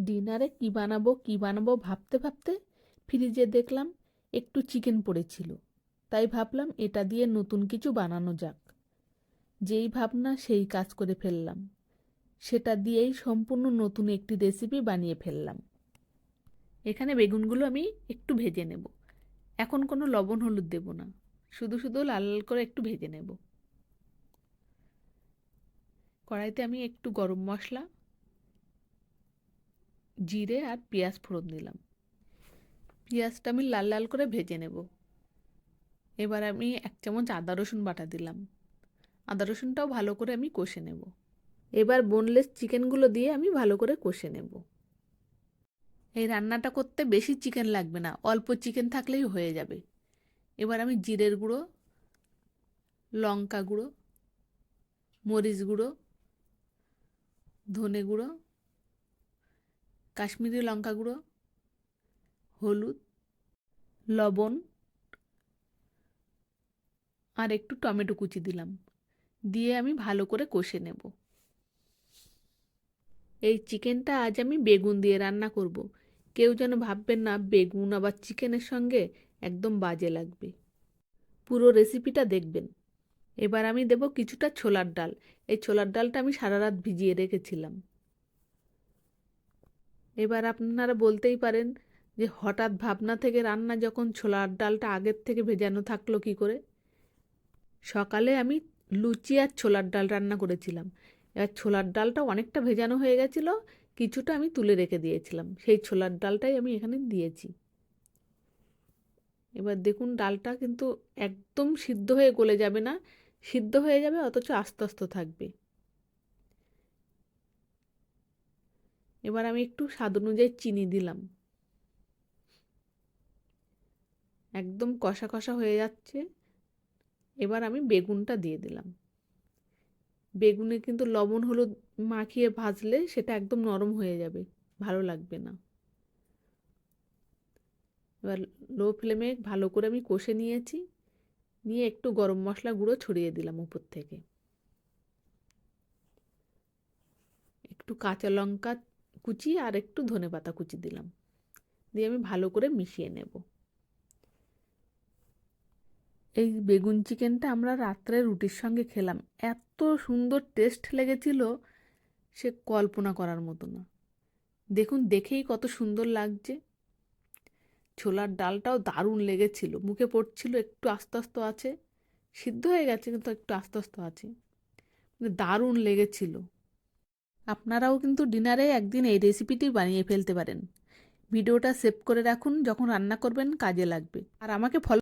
ডিনারে কি বানাবো কি বানাবো ভাবতে ভাবতে ফ্রিজে দেখলাম একটু চিকেন পড়েছিল। তাই ভাবলাম এটা দিয়ে নতুন কিছু বানানো যাক। যেই ভাবনা সেই কাজ করে ফেললাম। সেটা দিয়েই সম্পূর্ণ নতুন একটি রেসিপি বানিয়ে ফেললাম। এখানে বেগুনগুলো আমি একটু ভেজে নেব। এখন কোনো লবণ হলুদ দেব না। শুধু শুধু লাল লাল করে একটু ভেজে নেব। কড়াইতে আমি একটু গরম মশলা জিরে আর পেঁয়াজ ফোড়ন দিলাম। পেঁয়াজটা আমি লাল লাল করে ভেজে নেব। এবার আমি এক চামচ আদা রসুন বাটা দিলাম। আদা রসুনটাও ভালো করে আমি কষে নেব। এবার বোনলেস চিকেনগুলো দিয়ে আমি ভালো করে কষে নেব। এই রান্নাটা করতে বেশি চিকেন লাগবে না, অল্প চিকেন থাকলেই হয়ে যাবে। এবার আমি জিরের গুঁড়ো, লঙ্কা গুঁড়ো, মরিচ গুঁড়ো, ধনে গুঁড়ো কাশ্মীরি লঙ্কা গুঁড়ো, হলুদ, লবণ, আর একটু টমেটো কুচি দিলাম। দিয়ে আমি ভালো করে কষে নেব। এই চিকেনটা আজ আমি বেগুন দিয়ে রান্না করব। কেউ যেন ভাববেন না, বেগুন আবার চিকেনের সঙ্গে একদম বাজে লাগবে। পুরো রেসিপিটা দেখবেন। এবার আমি দেব কিছুটা ছোলার ডাল। এই ছোলার ডালটা আমি সারা রাত ভিজিয়ে রেখেছিলাম। এবার আপনারা বলতেই পারেন যে হঠাৎ ভাবনা থেকে রান্না যখন ছোলার ডালটা আগের থেকে ভেজানো থাকল কি করে? সকালে আমি লুচি আর ছোলার ডাল রান্না করেছিলাম। এবার ছোলার ডালটা অনেকটা ভেজানো হয়ে গেছিল, কিছুটা আমি তুলে রেখে দিয়েছিলাম। সেই ছোলার ডালটাই আমি এখানে দিয়েছি। এবার দেখুন ডালটা কিন্তু একদম সিদ্ধ হয়ে গলে যাবে না, সিদ্ধ হয়ে যাবে অথচ আস্তে আস্তে থাকবে। এবার আমি একটু স্বাদ অনুযায়ী চিনি দিলাম। একদম কষা কষা হয়ে যাচ্ছে। এবার আমি বেগুনটা দিয়ে দিলাম। বেগুনে কিন্তু লবণ, হলুদ মাখিয়ে ভাজলে সেটা একদম নরম হয়ে যাবে, ভালো লাগবে না। এবার লো ফ্লেমে ভালো করে আমি কষে নিয়েছি। নিয়ে একটু গরম মশলা গুঁড়ো ছড়িয়ে দিলাম উপর থেকে। একটু কাঁচা লঙ্কা কুচি আর একটু ধনে পাতা কুচি দিলাম। দিয়ে আমি ভালো করে মিশিয়ে নেব। এই বেগুন চিকেনটা আমরা রাত্রে রুটির সঙ্গে খেলাম। এত সুন্দর টেস্ট লেগেছিল, সে কল্পনা করার মতো না। দেখুন, দেখেই কত সুন্দর লাগছে। ছোলার ডালটাও দারুণ লেগেছিল। মুখে পড়ছিল, একটু আস্তে আস্তে আছে। সিদ্ধ হয়ে গেছে, কিন্তু একটু আস্তে আস্তে আছে। মানে দারুণ লেগেছিল। আপনারাও কিন্তু ডিনারে একদিন এই রেসিপিটি বানিয়ে ফেলতে পারেন। ভিডিওটা সেভ করে রাখুন যখন রান্না করবেন কাজে লাগবে। আর আমাকে ফলো